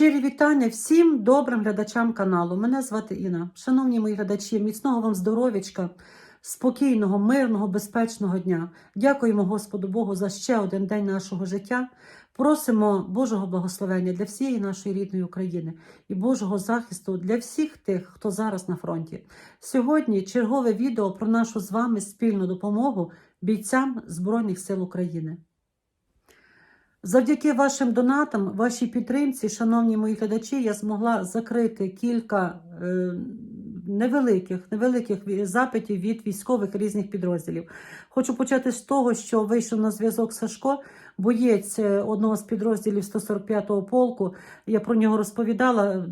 Щирі вітання всім добрим глядачам каналу. Мене звати Інна. Шановні мої глядачі, міцного вам здоров'ячка, спокійного, мирного, безпечного дня. Дякуємо Господу Богу за ще один день нашого життя. Просимо Божого благословення для всієї нашої рідної України і Божого захисту для всіх тих, хто зараз на фронті. Сьогодні чергове відео про нашу з вами спільну допомогу бійцям Збройних сил України. Завдяки вашим донатам, вашій підтримці, шановні мої глядачі, я змогла закрити кілька е, невеликих, невеликих запитів від військових різних підрозділів. Хочу почати з того, що вийшов на зв'язок Сашко, боєць е, одного з підрозділів 145-го полку. Я про нього розповідала.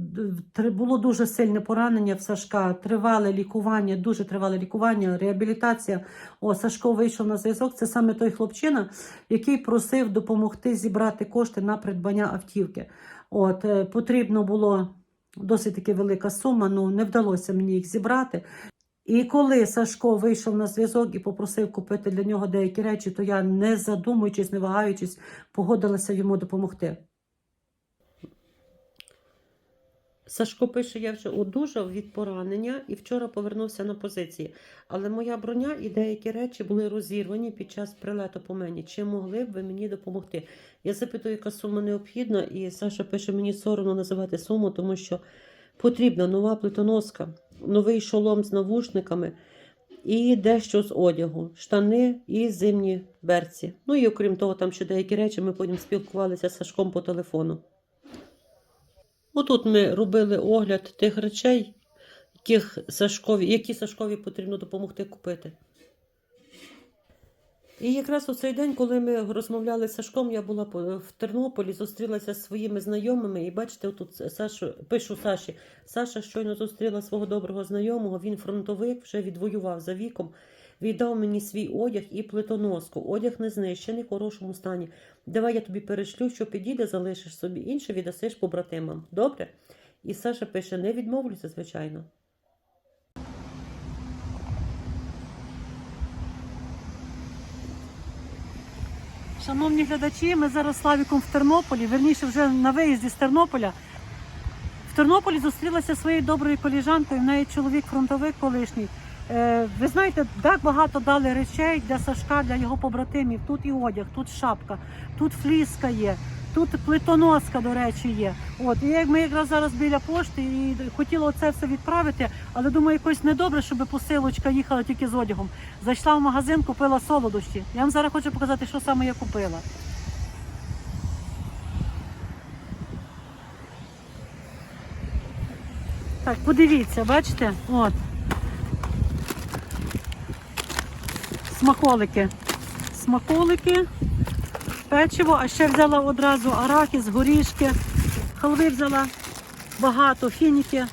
Було дуже сильне поранення в Сашка, тривале лікування, дуже тривале лікування, реабілітація. О, Сашко вийшов на зв'язок. Це саме той хлопчина, який просив допомогти зібрати кошти на придбання автівки. От е, потрібно було досить таки велика сума, ну не вдалося мені їх зібрати. І коли Сашко вийшов на зв'язок і попросив купити для нього деякі речі, то я, не задумуючись, не вагаючись, погодилася йому допомогти. Сашко пише, я вже одужав від поранення і вчора повернувся на позиції. Але моя броня і деякі речі були розірвані під час прилету по мені. Чи могли б ви мені допомогти? Я запитую, яка сума необхідна, і Саша пише, мені соромно називати суму, тому що потрібна нова плитоноска, новий шолом з навушниками і дещо з одягу, штани і зимні берці. Ну і окрім того, там ще деякі речі, ми потім спілкувалися з Сашком по телефону. Отут ми робили огляд тих речей, яких Сашкові, які Сашкові потрібно допомогти купити. І якраз у цей день, коли ми розмовляли з Сашком, я була в Тернополі, зустрілася зі своїми знайомими, і бачите, тут Сашу, пишу Саші. Саша щойно зустріла свого доброго знайомого, він фронтовик, вже відвоював за віком, віддав мені свій одяг і плитоноску. Одяг не знищений, в хорошому стані. Давай я тобі перешлю, що підійде, залишиш собі інше, віддасиш побратимам. Добре? І Саша пише: не відмовлюся, звичайно. Шановні глядачі, ми зараз з Славіком в Тернополі, верніше вже на виїзді з Тернополя. В Тернополі зустрілася своєю доброю коліжанкою, в неї чоловік фронтовик колишній. Е, ви знаєте, так багато дали речей для Сашка, для його побратимів. Тут і одяг, тут шапка, тут фліска є, тут плитоноска, до речі, є. От, і ми якраз зараз біля пошти і хотіла це все відправити, але думаю, якось недобре, щоб посилочка їхала тільки з одягом. Зайшла в магазин, купила солодощі. Я вам зараз хочу показати, що саме я купила. Так, подивіться, бачите? От. Смаколики. Смаколики, печиво, а ще взяла одразу арахіс, горішки, халви взяла багато, фініки.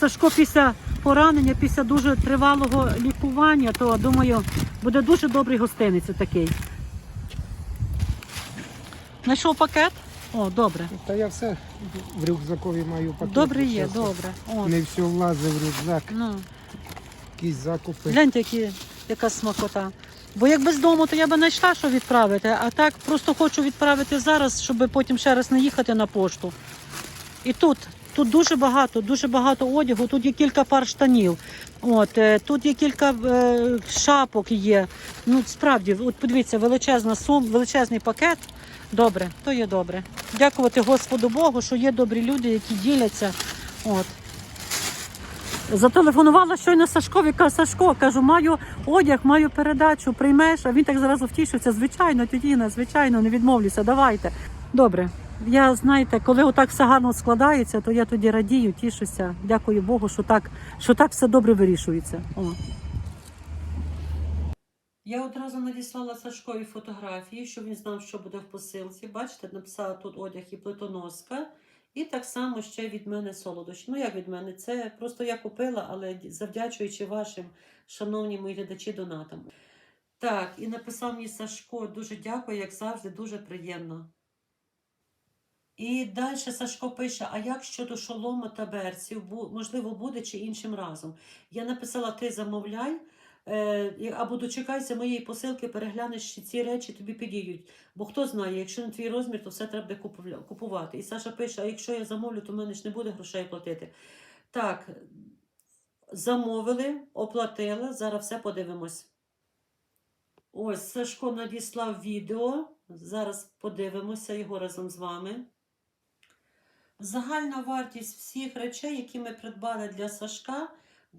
Сашко після поранення, після дуже тривалого лікування, то думаю, буде дуже добрий гостиниця такий. Знайшов пакет? О, добре. Та я все в рюкзакові маю пакет. Добре є, Чесно. добре. О, Не все влазить в рюкзак, ну. якісь закупи. Гляньте, які, яка смакота. Бо якби з дому, то я би знайшла, що відправити, а так просто хочу відправити зараз, щоб потім ще раз не їхати на пошту. І тут, тут дуже багато, дуже багато одягу, тут є кілька пар штанів. От, е, тут є кілька е, шапок є. Ну, справді, от подивіться, величезна сум, величезний пакет. Добре, то є добре. Дякувати Господу Богу, що є добрі люди, які діляться. От. Зателефонувала щойно Сашкові, каже, Сашко, кажу, маю одяг, маю передачу, приймеш. А він так зразу втішився. Звичайно, тітіна, звичайно, не відмовлюся, давайте. Добре. Я знаєте, коли отак все гарно складається, то я тоді радію, тішуся. Дякую Богу, що так, що так все добре вирішується. О. Я одразу надіслала Сашкові фотографії, щоб він знав, що буде в посилці. Бачите, написала тут одяг і плитоноска. І так само ще від мене солодощі. Ну, як від мене? Це просто я купила, але завдячуючи вашим, шановні мої глядачі, донатам. Так, і написав мені Сашко, дуже дякую, як завжди, дуже приємно. І далі Сашко пише: а як щодо шолома та берців, можливо, буде чи іншим разом? Я написала: ти замовляй, або дочекайся моєї посилки, переглянеш, чи ці речі тобі підійдуть. Бо хто знає, якщо не твій розмір, то все треба купувати. І Саша пише: а якщо я замовлю, то в мене ж не буде грошей платити. Так, замовили, оплатила, зараз все подивимось. Ось Сашко надіслав відео. Зараз подивимося його разом з вами. Загальна вартість всіх речей, які ми придбали для Сашка,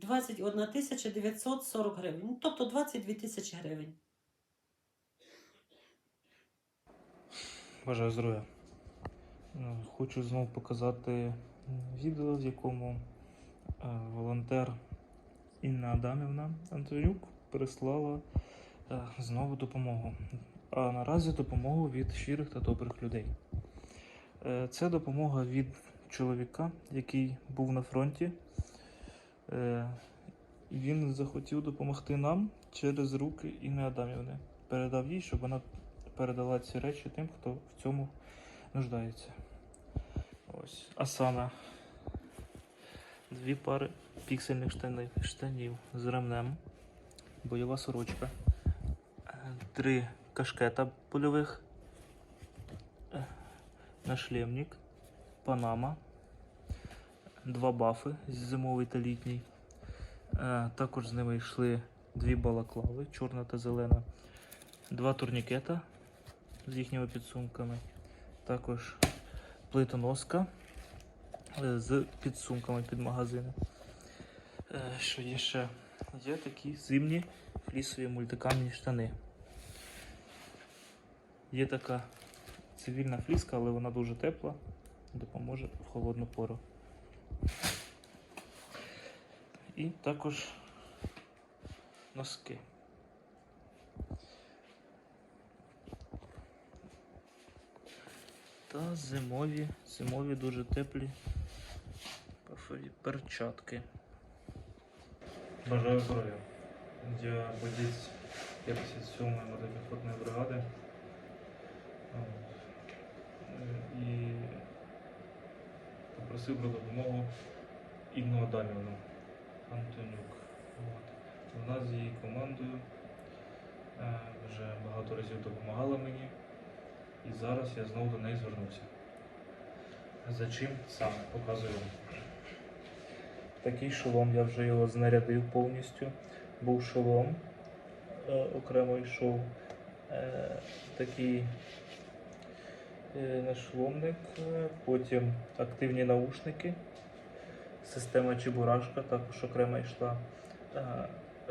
21 тисяча 940 гривень. Ну, тобто 22 тисячі гривень. Бажаю здоров'я. Е, Хочу знову показати відео, в якому е, волонтер Інна Адамівна Антонюк прислала е, знову допомогу. А наразі допомогу від щирих та добрих людей. Це допомога від чоловіка, який був на фронті. Е, Він захотів допомогти нам через руки Інни Адамівни. Передав їй, щоб вона передала ці речі тим, хто в цьому нуждається. Ось. А саме дві пари піксельних штанів, штанів з ремнем, бойова сорочка, е, три кашкета польових, е, нашлемник, панама, два бафи зимовий та літній. Е, Також з ними йшли дві балаклави, чорна та зелена, два турнікета з їхніми підсумками. Також плитоноска е, з підсумками під магазини. Е, Що є ще? Є такі зимні флісові мультикам'яні штани. Є така цивільна фліска, але вона дуже тепла, допоможе в холодну пору. І також носки. Та зимові, зимові дуже теплі пафові перчатки. Бажаю здоров'я. Я боєць 57-ї мотопіхотної бригади. Е, І попросив про допомогу Інну Адамівну Антонюк. От. Вона з її командою е, вже багато разів допомагала мені. І зараз я знову до неї звернувся. За чим саме показую. Такий шолом, я вже його знарядив повністю. Був шолом, е, окремо йшов е, такий нашломник, е, потім активні наушники, система Чебурашка також окремо йшла, е,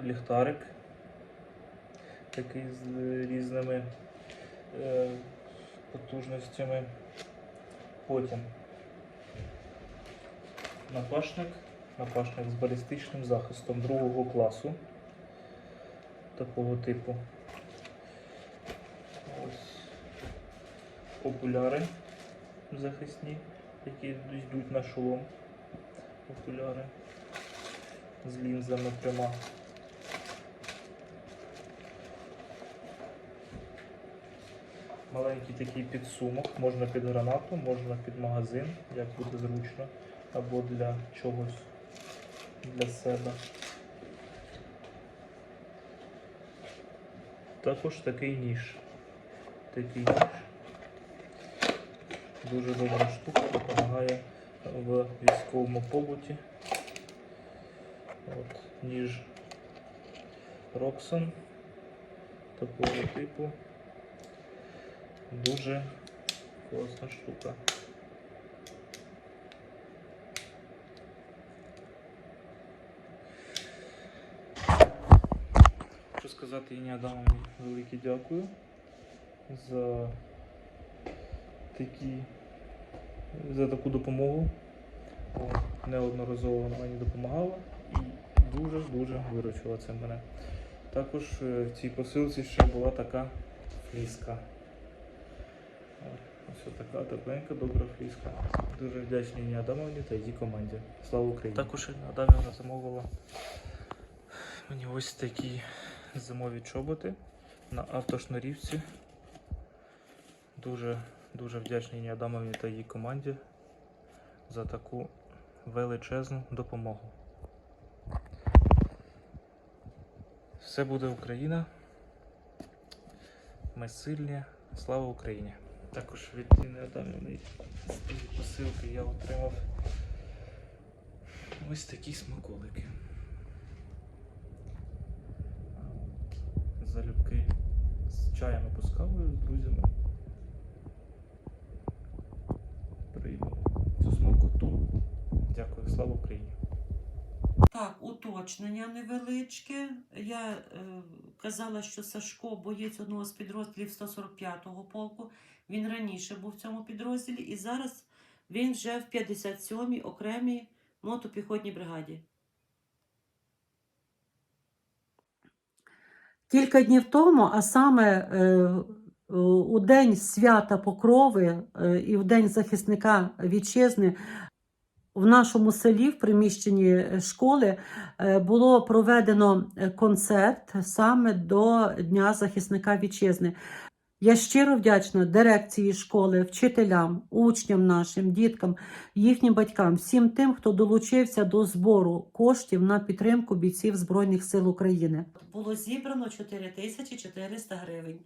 ліхтарик, такий з різними е, потужностями. Потім напашник, напашник з балістичним захистом другого класу такого типу. Ось окуляри захисні, які йдуть на шолом. Окуляри з лінзами пряма. Маленький такий підсумок, можна під гранату, можна під магазин, як буде зручно, або для чогось для себе. Також такий ніж. Такий ніж. Дуже добра штука, допомагає в військовому побуті. От, ніж Роксон такого типу. Дуже класна штука. Хочу сказати Іні Адамові велике дякую за такі, за таку допомогу. Неодноразово вона мені допомагала і дуже-дуже виручила це мене. Також е, в цій посилці ще була така фліска. Ось така тепленька, добра фліска. Дуже вдячний Інні Адамовні та її команді. Слава Україні! Також Інна Адамівна замовила мені ось такі зимові чоботи на автошнурівці. Дуже, дуже вдячний Інні Адамовні та її команді за таку величезну допомогу. Все буде Україна. Ми сильні. Слава Україні! Також від Тіни Адамівни з посилки я отримав ось такі смаколики. Залюбки з чаєм або з друзями. Слава Україні! Так, уточнення невеличке. Я е, казала, що Сашко боєць одного з підрозділів 145-го полку. Він раніше був в цьому підрозділі, і зараз він вже в 57-й окремій мотопіхотній бригаді. Кілька днів тому, а саме е, у день свята Покрови е, і в день захисника вітчизни, в нашому селі, в приміщенні школи, е, було проведено е, концерт саме до Дня захисника вітчизни. Я щиро вдячна дирекції школи, вчителям, учням нашим, діткам, їхнім батькам, всім тим, хто долучився до збору коштів на підтримку бійців Збройних сил України. Було зібрано 4400 гривень.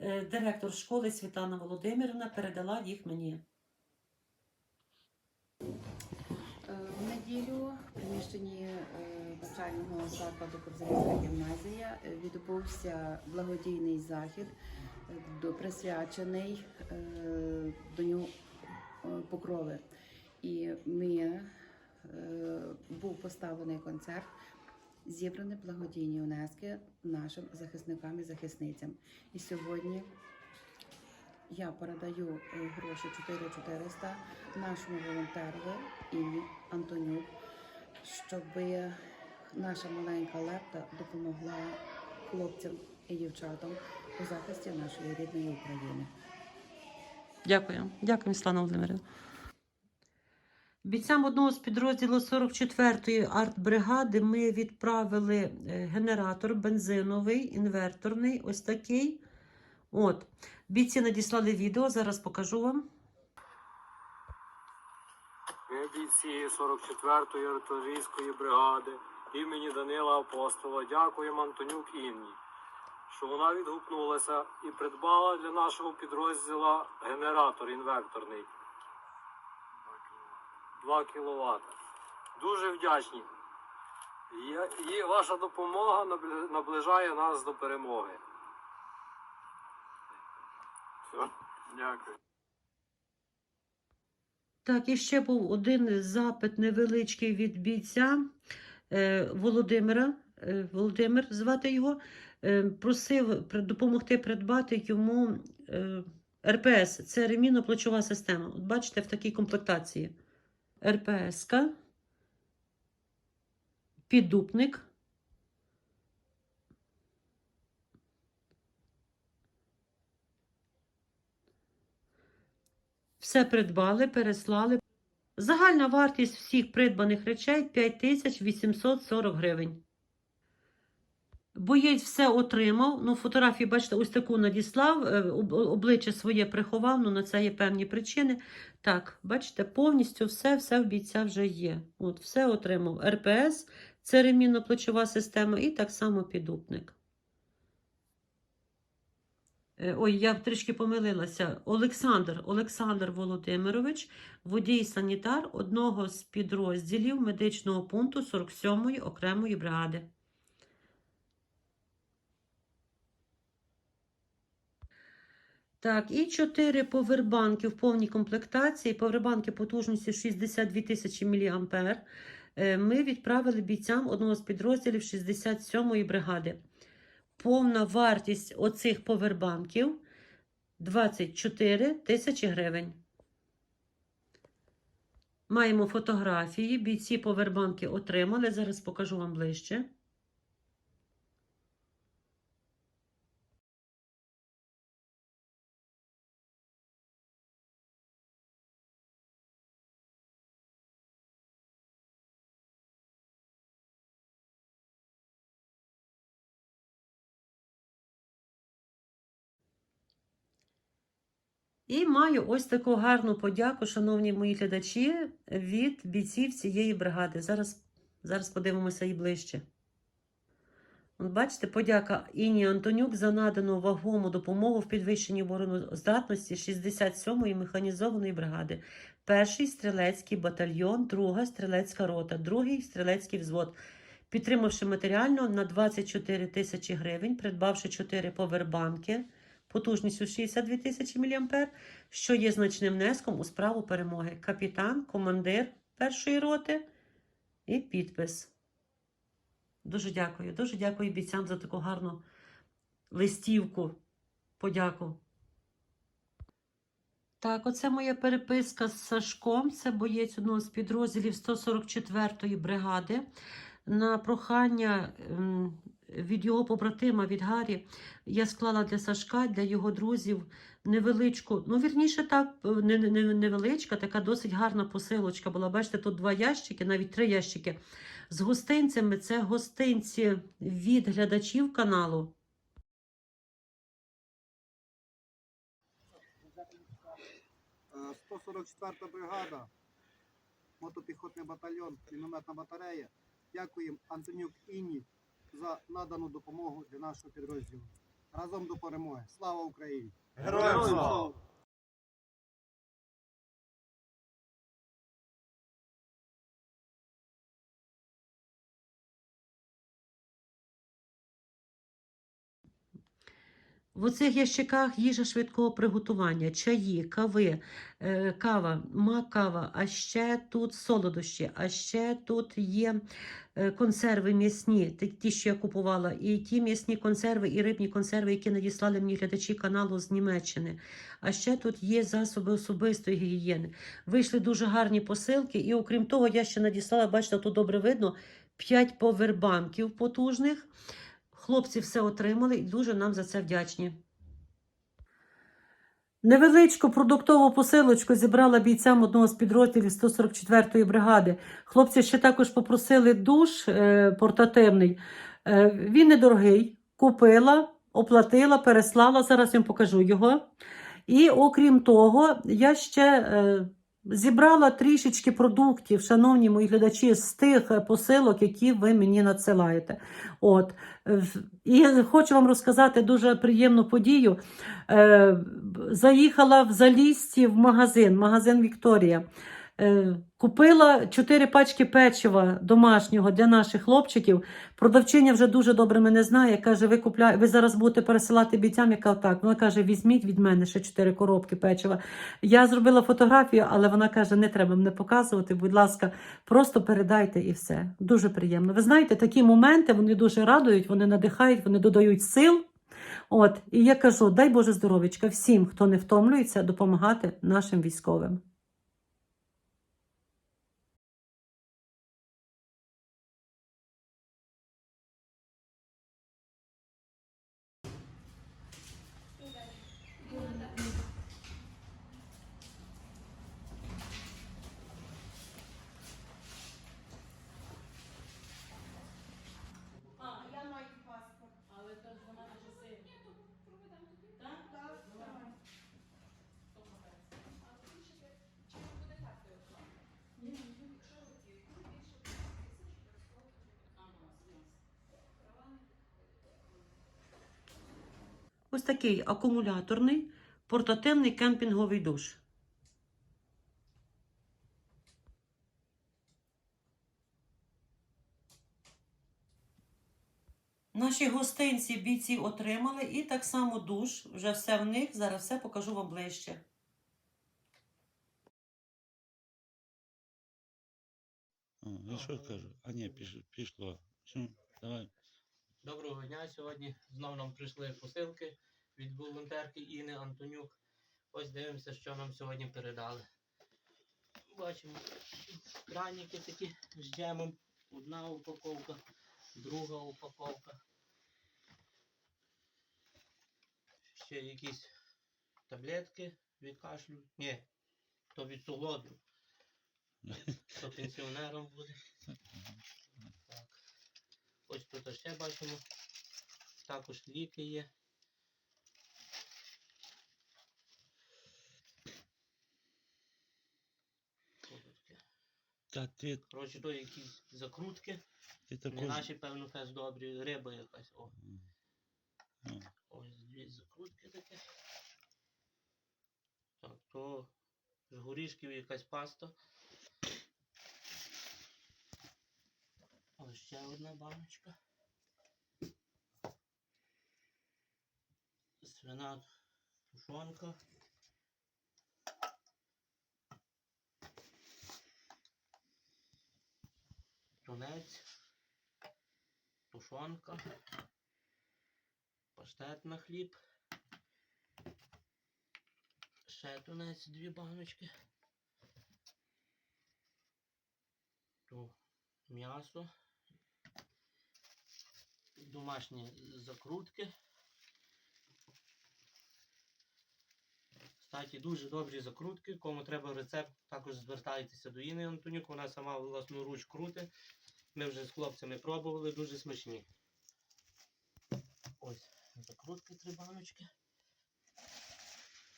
Е, Директор школи Світлана Володимирівна передала їх мені. Е, В неділю в приміщенні е, навчального закладу Кобзарівська гімназія е, відбувся благодійний захід, е, до- присвячений Дню е, Покрови. І ми був поставлений концерт, зібрані благодійні внески нашим захисникам і захисницям. І сьогодні я передаю гроші 4400 нашому волонтерові Інні Антонюк, щоб наша маленька лепта допомогла хлопцям і дівчатам у захисті нашої рідної України. Дякую. Дякую, Світлана Володимирівна. Бійцям одного з підрозділу 44-ї артбригади ми відправили е, генератор бензиновий, інверторний, ось такий. От. Бійці надіслали відео, зараз покажу вам. Ми бійці 44-ї артилерійської бригади імені Данила Апостола дякуємо Антонюк Інні, що вона відгукнулася і придбала для нашого підрозділу генератор інверторний 2 кВт. Дуже вдячні. І ваша допомога наближає нас до перемоги. Все, дякую. Так, і ще був один запит невеличкий від бійця е, Володимира. Е, Володимир звати його. Е, просив допомогти придбати йому е, РПС. Це ремінно-плечова система. От бачите, в такій комплектації. РПС-ка, піддупник. Все придбали, переслали. Загальна вартість всіх придбаних речей 5840 гривень. Боєць все отримав. Ну, фотографії, бачите, ось таку надіслав, е, обличчя своє приховав, ну на це є певні причини. Так, бачите, повністю все, все в бійця вже є. От, все отримав. РПС, це ремінно-плечова система, і так само підупник. Е, Ой, я трішки помилилася. Олександр Олександр Володимирович, водій санітар одного з підрозділів медичного пункту 47-ї окремої бригади. Так, і 4 повербанки в повній комплектації. Повербанки потужністю 62 тисячі мА. Ми відправили бійцям одного з підрозділів 67-ї бригади. Повна вартість оцих повербанків 24 тисячі гривень. Маємо фотографії. Бійці повербанки отримали. Зараз покажу вам ближче. І маю ось таку гарну подяку, шановні мої глядачі, від бійців цієї бригади. Зараз, зараз подивимося і ближче. От бачите, подяка Іні Антонюк за надану вагому допомогу в підвищенні обороноздатності 67-ї механізованої бригади, перший стрілецький батальйон, друга стрілецька рота, другий стрілецький взвод. Підтримавши матеріально на 24 тисячі гривень, придбавши 4 повербанки потужністю 62 тисячі мА, що є значним внеском у справу перемоги. Капітан, командир першої роти і підпис. Дуже дякую. Дуже дякую бійцям за таку гарну листівку. Подяку. Так, оце моя переписка з Сашком. Це боєць одного з підрозділів 144-ї бригади. На прохання ем, від його побратима, від Гарі, я склала для Сашка, для його друзів невеличку, ну, вірніше так, не, не, не- невеличка, така досить гарна посилочка була. Бачите, тут два ящики, навіть три ящики з гостинцями. Це гостинці від глядачів каналу. Е, 144 бригада, мотопіхотний батальйон, мінометна батарея. Дякуємо Антонюк Інні за надану допомогу для нашого підрозділу. Разом до перемоги. Слава Україні! Героям слава! В оцих ящиках їжа швидкого приготування, чаї, кави, е, кава, мак кава, а ще тут солодощі, а ще тут є е, консерви м'ясні, ті, що я купувала, і ті м'ясні консерви, і рибні консерви, які надіслали мені глядачі каналу з Німеччини. А ще тут є засоби особистої гігієни. Вийшли дуже гарні посилки, і окрім того, я ще надіслала, бачите, тут добре видно, 5 повербанків потужних. Хлопці все отримали і дуже нам за це вдячні. Невеличку продуктову посилочку зібрала бійцям одного з підрозділів 144-ї бригади. Хлопці ще також попросили душ е, портативний. Е, він недорогий. Купила, оплатила, переслала. Зараз я вам покажу його. І окрім того, я ще е, зібрала трішечки продуктів, шановні мої глядачі, з тих посилок, які ви мені надсилаєте. От. І хочу вам розказати дуже приємну подію. Е, Заїхала в Залісті в магазин, магазин Вікторія. Е, Купила чотири пачки печива домашнього для наших хлопчиків. Продавчиня вже дуже добре мене знає. Каже, ви купля... ви зараз будете пересилати бійцям. Я кажу, так. Вона каже, візьміть від мене ще чотири коробки печива. Я зробила фотографію, але вона каже, не треба мене показувати. Будь ласка, просто передайте і все. Дуже приємно. Ви знаєте, такі моменти вони дуже радують, вони надихають, вони додають сил. От, і я кажу: дай Боже здоров'ячка всім, хто не втомлюється, допомагати нашим військовим. Ось такий акумуляторний портативний кемпінговий душ. Наші гостинці бійці отримали і так само душ. Вже все в них. Зараз все покажу вам ближче. А, ну що кажу? А ні, пішло. Давай. Доброго дня. Сьогодні знову нам прийшли посилки від волонтерки Іни Антонюк. Ось дивимося, що нам сьогодні передали. Бачимо краніки такі з джемом. Одна упаковка, друга упаковка. Ще якісь таблетки від кашлю. Ні, то від солоду. То пенсіонерам буде. Так. Ось тут ще бачимо. Також ліки є. Що тут таке? Та ти, Коротше, то якісь закрутки. ти Не наші, певно, фес добрі, риба якась. О, Ну, ось дві закрутки такі. Так, то з горішків якась паста. Ось ще одна баночка. Свина тушонка. Тунець. Тушонка. Паштет на хліб. Ще тунець дві баночки. То м'ясо. Домашні закрутки. Кстати, дуже добрі закрутки. Кому треба рецепт, також звертайтеся до Іни Антонюк. Вона сама власноруч крути. Ми вже з хлопцями пробували, дуже смачні. Ось закрутки три баночки.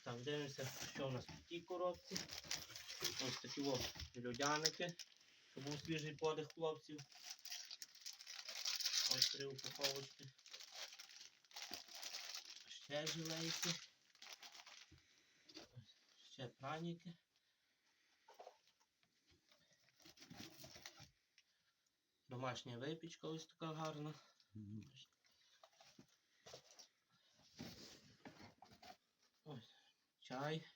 Так, дивимося, що у нас в тій коробці. Ось такі о, льодяники. Щоб був свіжий подих хлопців. Ось три упаковочки. Ще жилейки. Ще праніки. Домашня випічка ось така гарна. Ось чай.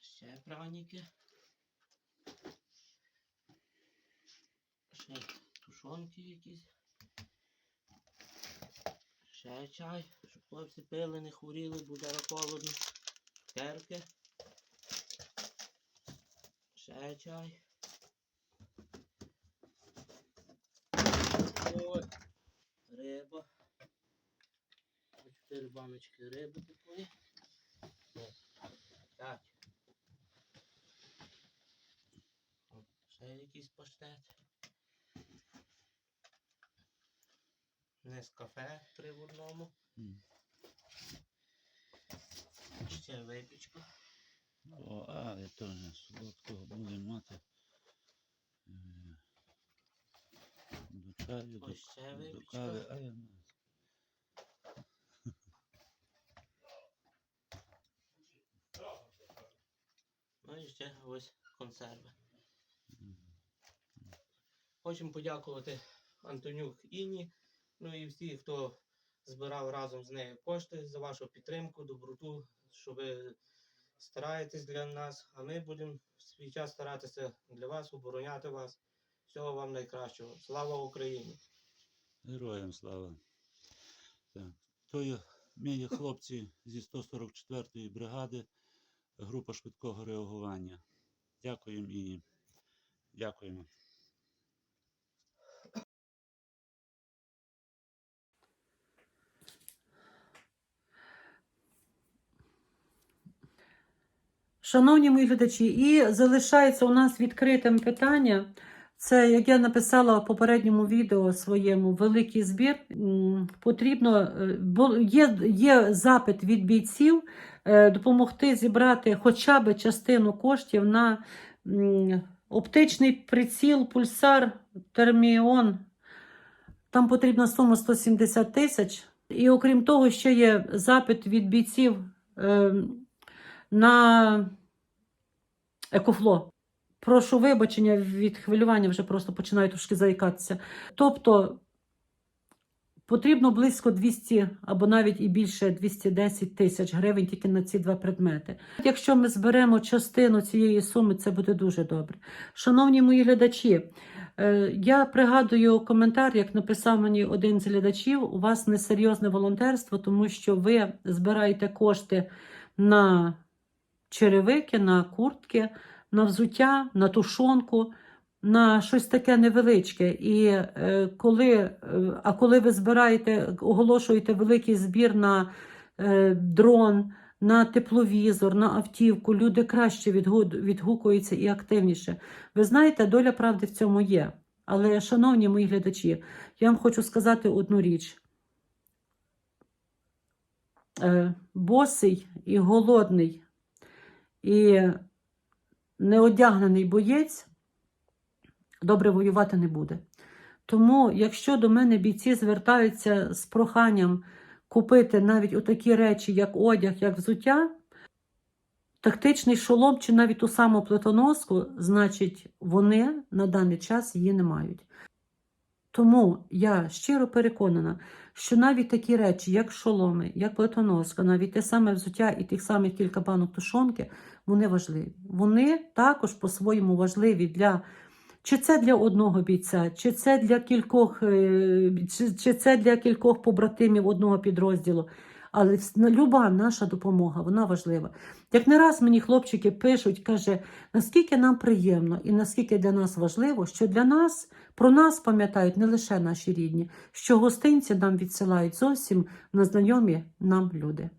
Ще праніки. Ще тушонки якісь. Ще чай, щоб хлопці пили, не хворіли, бо зараз холодно. Цукерки. Ще чай. Ой, риба. Чотири баночки риби такої. П'ять. Ще якийсь паштет. Нескафе три в одному. Ще випічка. О, але теж солодкого будемо мати. До чаю, до, ще до кави, а я. Ну і ще ось консерви. Хочемо подякувати Антонюк Інні, ну і всі, хто збирав разом з нею кошти за вашу підтримку, доброту, що ви стараєтесь для нас, а ми будемо свій час старатися для вас, обороняти вас. Всього вам найкращого. Слава Україні! Героям слава. Так. То є, ми є хлопці зі 144-ї бригади, група швидкого реагування. Дякуємо і дякуємо. Шановні мої глядачі, і залишається у нас відкритим питання. Це, як я написала в попередньому відео своєму, великий збір. Потрібно, е, є, є запит від бійців е, допомогти зібрати хоча б частину коштів на оптичний приціл, пульсар, терміон. Там потрібна сума 170 тисяч. І окрім того, ще є запит від бійців. е, на екофло. Прошу вибачення від хвилювання, вже просто починаю трошки заїкатися. Тобто потрібно близько 200 або навіть і більше 210 тисяч гривень тільки на ці два предмети. Якщо ми зберемо частину цієї суми, це буде дуже добре. Шановні мої глядачі, е, я пригадую коментар, як написав мені один з глядачів: у вас несерйозне волонтерство, тому що ви збираєте кошти на черевики, на куртки, на взуття, на тушонку, на щось таке невеличке. І е, коли, е, а коли ви збираєте, оголошуєте великий збір на е, дрон, на тепловізор, на автівку, люди краще відгу- відгукуються і активніше. Ви знаєте, доля правди в цьому є. Але, шановні мої глядачі, я вам хочу сказати одну річ. Е, босий і голодний, і неодягнений боєць добре воювати не буде. Тому, якщо до мене бійці звертаються з проханням купити навіть отакі речі, як одяг, як взуття, тактичний шолом чи навіть ту саму плитоноску, значить, вони на даний час її не мають. Тому я щиро переконана, що навіть такі речі, як шоломи, як плетоноска, навіть те саме взуття і тих самих кілька банок тушонки, вони важливі. Вони також по-своєму важливі для чи це для одного бійця, чи це для кількох, е, чи, чи це для кількох побратимів одного підрозділу. Але люба наша допомога, вона важлива. Як не раз мені хлопчики пишуть, каже, наскільки нам приємно і наскільки для нас важливо, що для нас про нас пам'ятають не лише наші рідні, що гостинці нам відсилають зовсім незнайомі нам люди.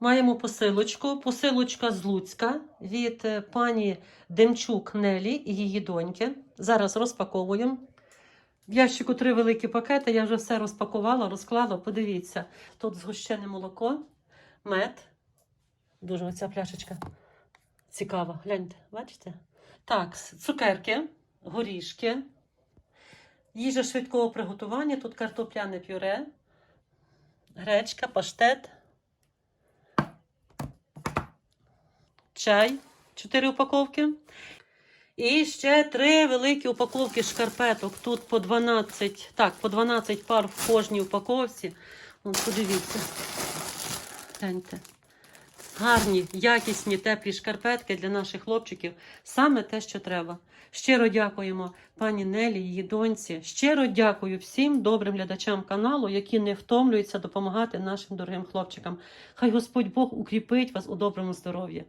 Маємо посилочку. Посилочка з Луцька від е, пані Демчук Нелі і її доньки. Зараз розпаковуємо. В ящику три великі пакети. Я вже все розпакувала, розклала. Подивіться, тут згущене молоко, мед. Дуже оця пляшечка цікава. Гляньте, бачите? Так, цукерки, горішки, їжа швидкого приготування. Тут картопляне пюре, гречка, паштет. чай, 4 упаковки. І ще три великі упаковки шкарпеток. Тут по 12, так, по 12 пар в кожній упаковці. От подивіться. Гляньте. Гарні, якісні, теплі шкарпетки для наших хлопчиків. Саме те, що треба. Щиро дякуємо пані Нелі, її доньці. Щиро дякую всім добрим глядачам каналу, які не втомлюються допомагати нашим дорогим хлопчикам. Хай Господь Бог укріпить вас у доброму здоров'ї.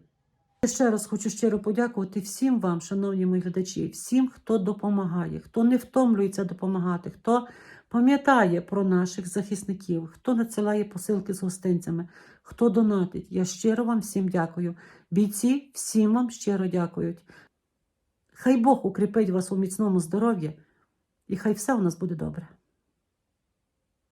Ще раз хочу щиро подякувати всім вам, шановні мої глядачі, всім, хто допомагає, хто не втомлюється допомагати, хто пам'ятає про наших захисників, хто надсилає посилки з гостинцями, хто донатить. Я щиро вам всім дякую. Бійці всім вам щиро дякують. Хай Бог укріпить вас у міцному здоров'ї, і хай все у нас буде добре.